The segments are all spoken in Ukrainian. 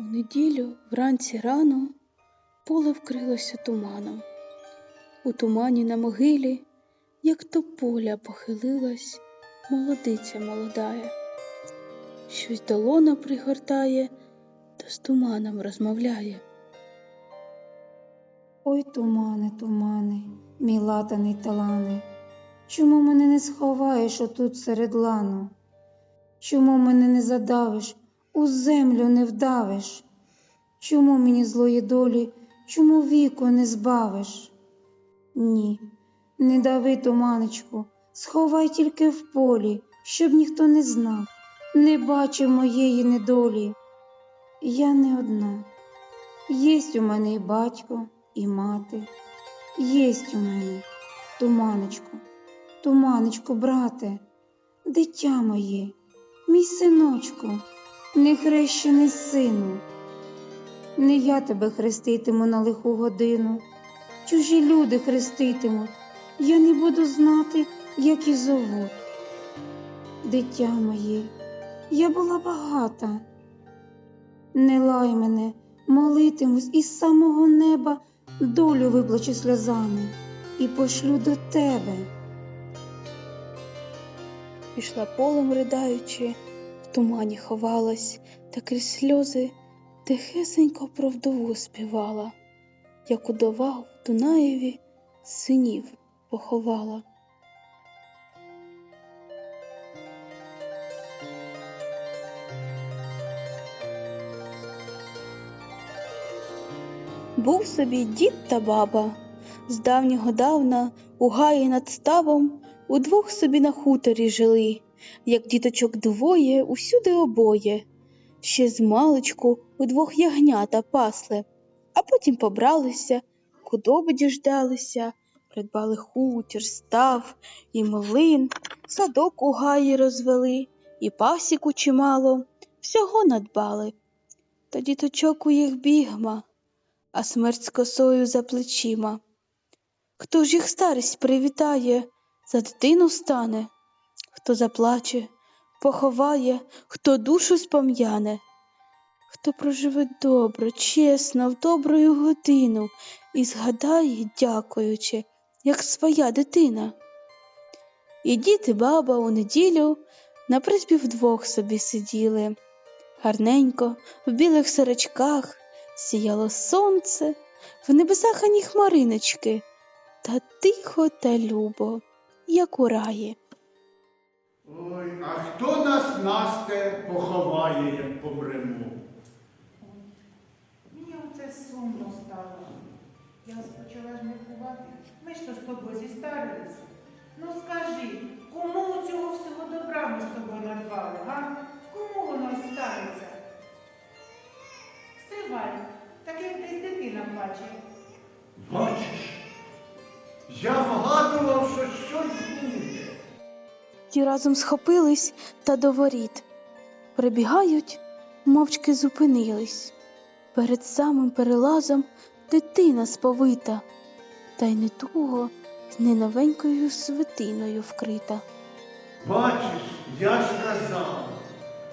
У неділю вранці рано поле вкрилося туманом. У тумані на могилі, як то поля похилилась, молодиця молодая. Щось долона пригортає, та з туманом розмовляє. Ой, тумане, тумане, мій латаний талане, чому мене не сховаєш отут серед лану? Чому мене не задавиш, у землю не вдавиш? Чому мені злої долі, чому віку не збавиш? Ні, не дави, туманечку, сховай тільки в полі, щоб ніхто не знав, не бачив моєї недолі. Я не одна. Єсть у мене і батько, і мати. Єсть у мене, туманечко, туманечко, брате, дитя моє, мій синочку, нехрещений сину. Не я тебе хреститиму на лиху годину, чужі люди хреститимуть, я не буду знати, як і зовуть. Дитя моє, я була багата. Не лай мене, молитимусь із самого неба долю виплачу сльозами і пошлю до тебе. Пішла полем в тумані ховалась, та крізь сльози тихесенько про вдову співала, як удова в Дунаєві синів поховала. Був собі дід та баба, з давнього давна у гаї над ставом удвох собі на хуторі жили, як діточок двоє, усюди обоє. Ще з маличку удвох ягнята пасли, а потім побралися, худоби діждалися, придбали хутір, став і млин, садок у гаї розвели, і пасіку чимало, всього надбали. Та діточок у їх бігма, а смерть з косою за плечима. Хто ж їх старість привітає, за дитину стане, хто заплаче, поховає, хто душу спом'яне, хто проживе добре, чесно, в добрую годину і згадає, дякуючи, як своя дитина. І дід і баба у неділю на призбі вдвох собі сиділи. Гарненько, в білих сорочках, сіяло сонце, в небесах ані хмариночки, та тихо та любо, як у раї. Ой, а хто нас Насте поховає, як помремо? Мені оце сумно стало. Я почала ж міркувати. Ми ж то з тобою зістарилися. Ну скажи, кому цього всього добра ми з тобою надбали, га? Кому воно станеться? Стривай, так як десь дитина плаче. Бачиш, я вгадував, що щось буде. Ті разом схопились та до воріт. Прибігають, мовчки зупинились. Перед самим перелазом дитина сповита, та й не туго з неновенькою свитиною вкрита. Бачиш, я ж казав,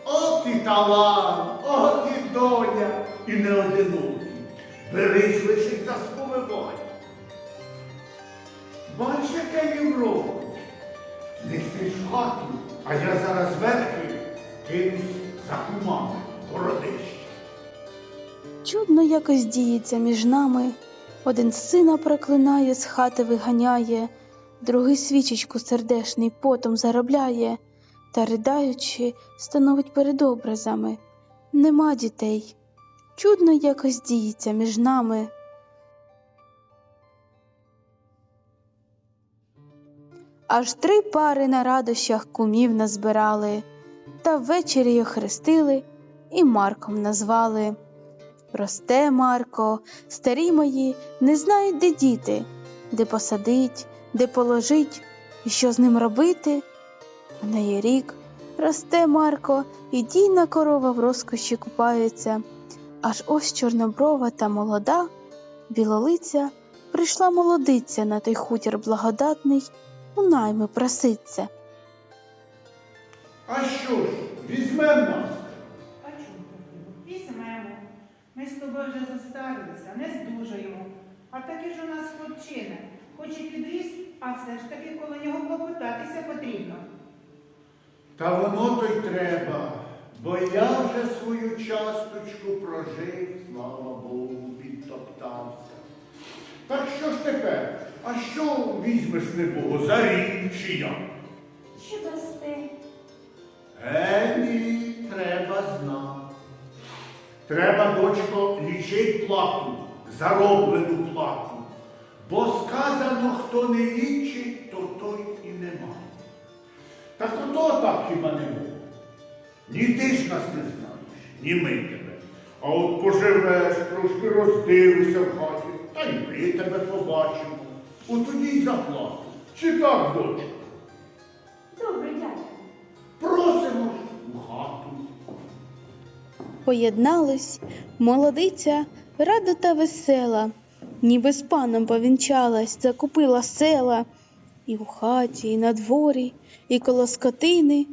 от і талант, от і доля, і не одинокий. Берись лише та сповивай. Бач, яке Європа. Несеш в хату, а я зараз верхи кинусь за кумами городище. Чудно якось діється між нами. Один сина проклинає, з хати виганяє, другий свічечку сердешний потом заробляє, та, ридаючи, становить перед образами. Нема дітей. Чудно якось діється між нами. Аж три пари на радощах кумів назбирали, та ввечері й охрестили і Марком назвали. Росте Марко, старі мої не знають, де діти, де посадить, де положить, і що з ним робити. В неї рік росте Марко, і дійна корова в розкоші купається. Аж ось чорноброва та молода, білолиця, прийшла молодиця на той хутір благодатний, у найми проситься. А що ж, візьмем нас. А чому? Візьмемо. Ми з тобою вже застарилися, не здужаємо. А такий ж у нас хлопчина, хоч і підріс, а все ж таки коло нього клопотатися потрібно. Та воно то й треба, бо я вже свою часточку прожив, слава Богу, підтоптався. Так що ж тепер? А що візьмеш небого за рік чи як? Що дасте? Е, ні, треба знати. Треба, дочко, лічить плату, зароблену плату. Бо сказано, хто не лічить, то той і не має. Так ото так хіба не було. Ні ти ж нас не знаєш, ні ми тебе. А от поживеш, трошки роздивишся в хаті, та й ми тебе побачимо. От тоді й заплату. Чи так, дочко? Добре, дядько. Просимо ж у хату. Поєднались, молодиця, рада та весела, ніби з паном повінчалась, закупила села, і в хаті, і на дворі, і коло скотини,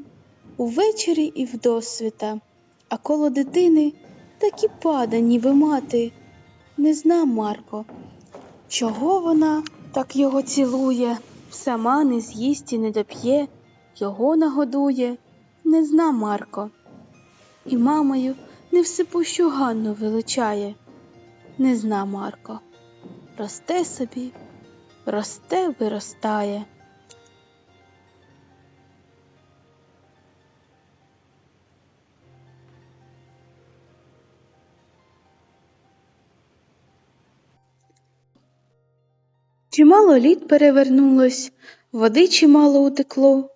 увечері і вдосвіта, а коло дитини так і пада, ніби мати. Не зна Марко, чого вона так його цілує, сама не з'їсть і не доп'є, його нагодує, не зна Марко і мамою не невсипущу Ганну величає. Не зна Марко. Росте собі, росте, виростає. Чимало літ перевернулось, води чимало утекло,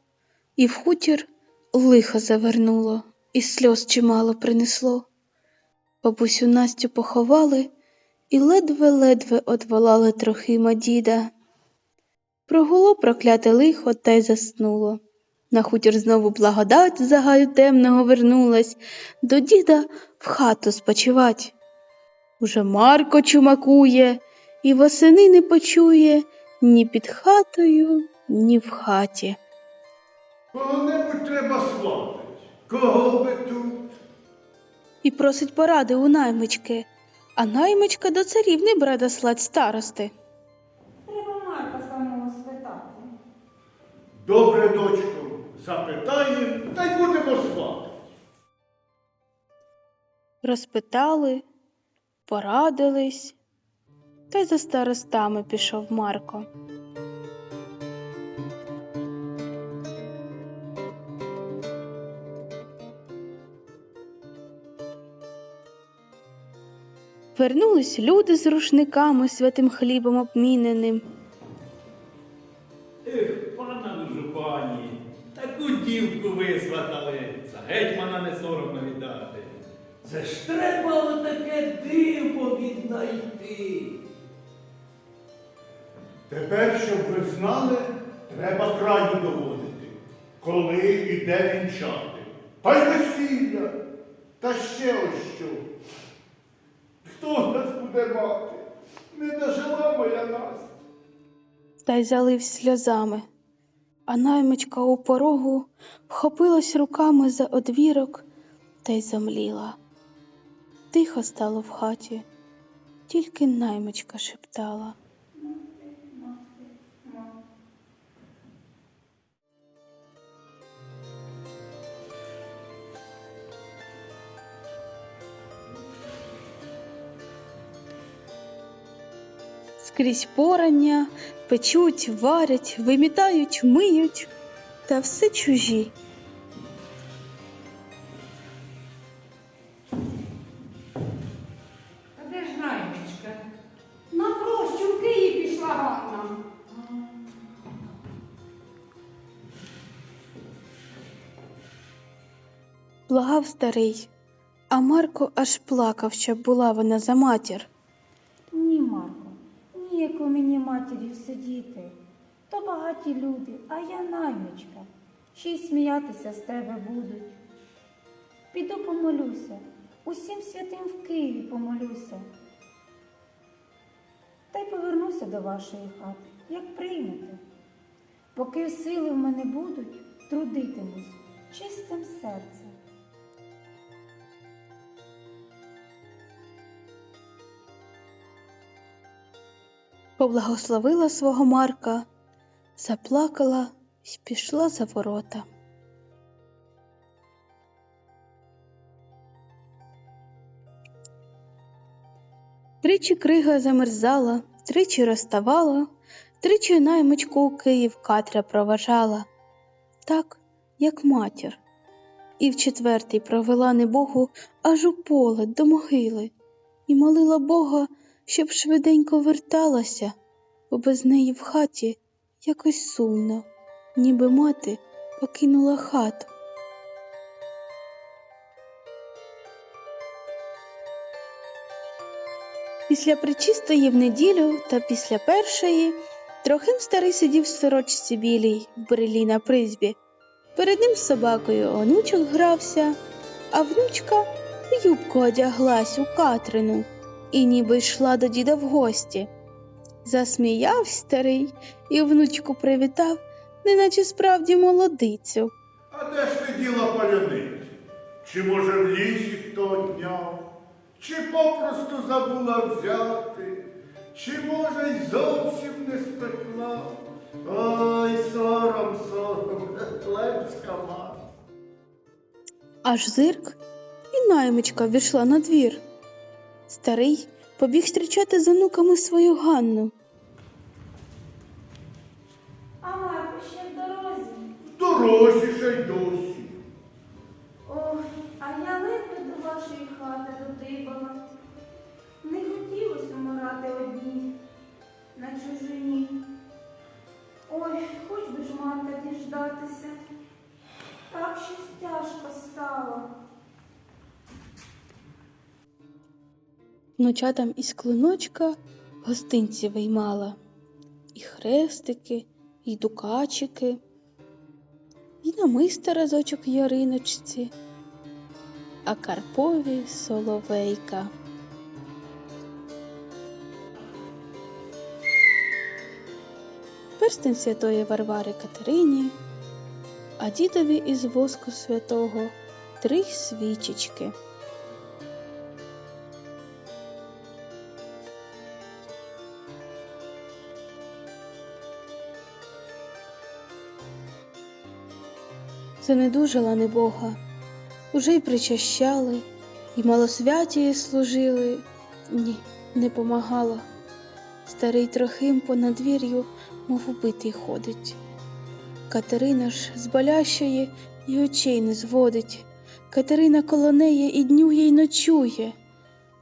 і в хутір лихо завернуло, і сльоз чимало принесло. Бабусю Настю поховали і ледве-ледве одволали трохима діда. Прогуло прокляте лихо та й заснуло. На хутір знову благодать з загаю темного вернулась, до діда в хату спочивать. Уже Марко чумакує, і восени не почує ні під хатою, ні в хаті. Кого-небудь треба сватать. Кого би тут? і просить поради у наймички, а наймичка до царівни бреда слать старости. Треба Марка самого святати. Добре, дочко, запитаємо, та й будемо сватати. Розпитали, порадились, та й за старостами пішов Марко. Вернулись люди з рушниками святим хлібом обміненим. Ех, пана жупані, таку дівку висватали, за гетьмана не соромно віддати. Це ж треба отаке диво віднайти. Тепер, щоб ви знали, треба краю доводити, коли і де вінчати. Та весілля, та ще ось що. Хто нас буде мати? Не дожила моя Настя. та й залився сльозами. А наймичка у порогу вхопилась руками за одвірок та й замліла. Тихо стало в хаті, тільки наймичка шептала. Скрізь порання, печуть, варять, вимітають, миють, та все чужі. А де ж наймичка? На прощу в Київ пішла Ганна. Благав старий, а Марко аж плакав, щоб була вона за матір. Ні, мені матір'ю сидіти. То багаті люди, а я наймичка. Ще й сміятися з тебе будуть. Піду помолюся, усім святим в Києві помолюся. Та й повернуся до вашої хати, як приймете. Поки сили в мене будуть, трудитимусь чистим серцем. Поблагословила свого Марка, заплакала й пішла за ворота. Тричі крига замерзала, тричі розставала, тричі наймичку у Київ Катря проважала, так, як матір. І в четвертий провела небогу аж у поле до могили і молила Бога, щоб швиденько верталася, бо без неї в хаті якось сумно, ніби мати покинула хату. Після причистої в неділю та після першої Трохим старий сидів в сорочці білій в брелі на призбі. Перед ним з собакою онучок грався, а внучка в юбку одяглась у Катрину і ніби йшла до діда в гості. Засміяв старий і внучку привітав, неначе справді молодицю. А де ж ти діла паляниці? Чи може в лісі хто одняв? Чи попросту забула взяти? Чи може й зовсім не спекла? Ой, сором, сором, лепська мати. Аж зирк, і наймичка війшла на двір. Старий побіг зустрічати з онуками свою Ганну. А Марко ще в дорозі. В дорозі ще й досі. Ох, а я ледве до вашої хати додибала. Не хотілося морати одній на чужині. Ой, хоч би ж Марка діждатися. Так щось тяжко стало. Внучатам із клиночка гостинці виймала, і хрестики, і дукачики, і намиста разочок яриночці, а Карпові соловейка. Перстень святої Варвари Катерині, а дідові із воску святого три свічечки. Занедужала небога, уже й причащали, і малосвятії служили. Ні, не помагала. Старий трохим по надвір'ю, мов убитий ходить. Катерина ж з болящої й очей не зводить. Катерина коло неї і днює, й ночує,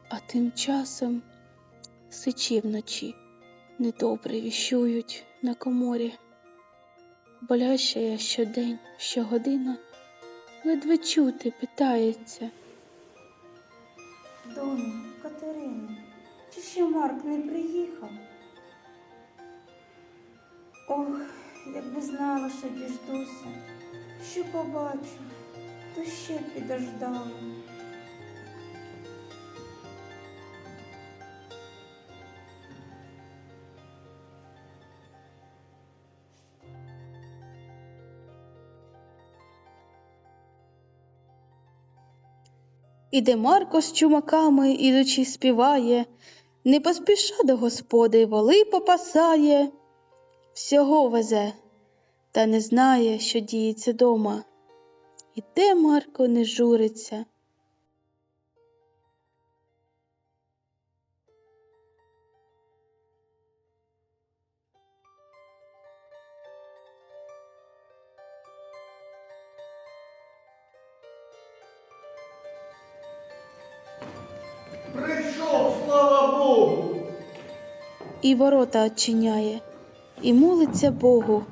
а тим часом сичі вночі недобре віщують на коморі. Боляща я щодень, щогодина, ледве чути питається. Доню, Катерино, чи ще Марк не приїхав? Ох, якби знала, що діждуся, що побачу, то ще підождала. Іде Марко з чумаками, ідучи, співає, не поспіша до господи, воли попасає, всього везе, та не знає, що діється дома. Іде Марко не журиться. Богу. І ворота очиняє, і молиться Богу.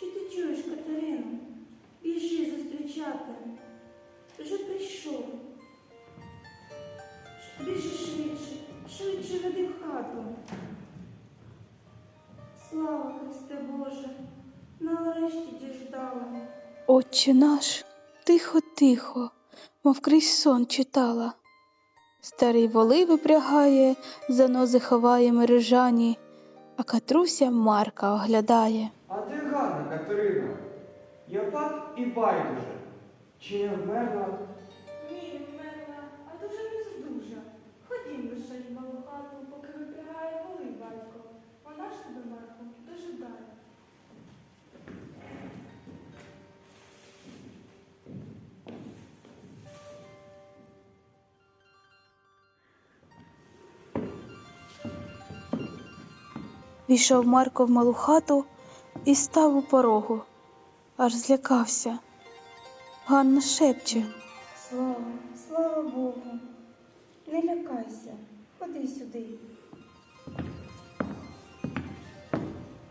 Чи ти чуєш, Катерино? Біжи зустрічати. Вже прийшов. Біжи швидше, швидше веди в хату. Слава Христе Боже, нарешті діждала. Отче наш, тихо, тихо, мов крізь сон читала. Старий воли випрягає, занози ховає мережані, а Катруся Марка оглядає. А де гарна, Катерина? Я так і байдуже. Чи не вмерла? Війшов Марко в малу хату і став у порогу, аж злякався. Ганна шепче. Слава, слава Богу. Не лякайся, ходи сюди.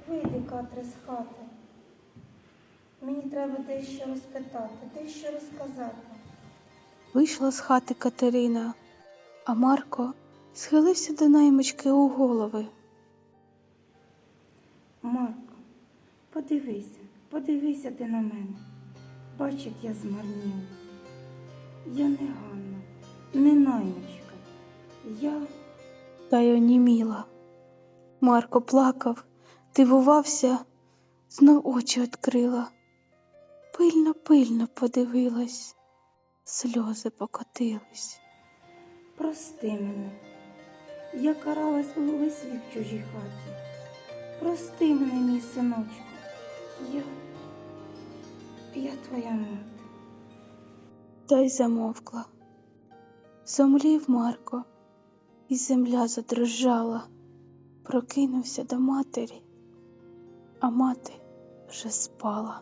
Вийди, Катре, з хати. Мені треба дещо розпитати, дещо розказати. Вийшла з хати Катерина, а Марко схилився до наймички у голови. Марко, подивися, подивися ти на мене. Бач, як я змарніла. Я не Ганна, не наймичка. Я Та й оніміла. Марко плакав, дивувався, знов очі відкрила. Пильно, пильно подивилась, сльози покотились. прости мене. Я каралась увесь вік в чужій хаті. Прости мене, мій синочку. Я, я твоя мати. Та й замовкла. Зомлів Марко, і земля задрожала. Прокинувся до матері, а мати вже спала.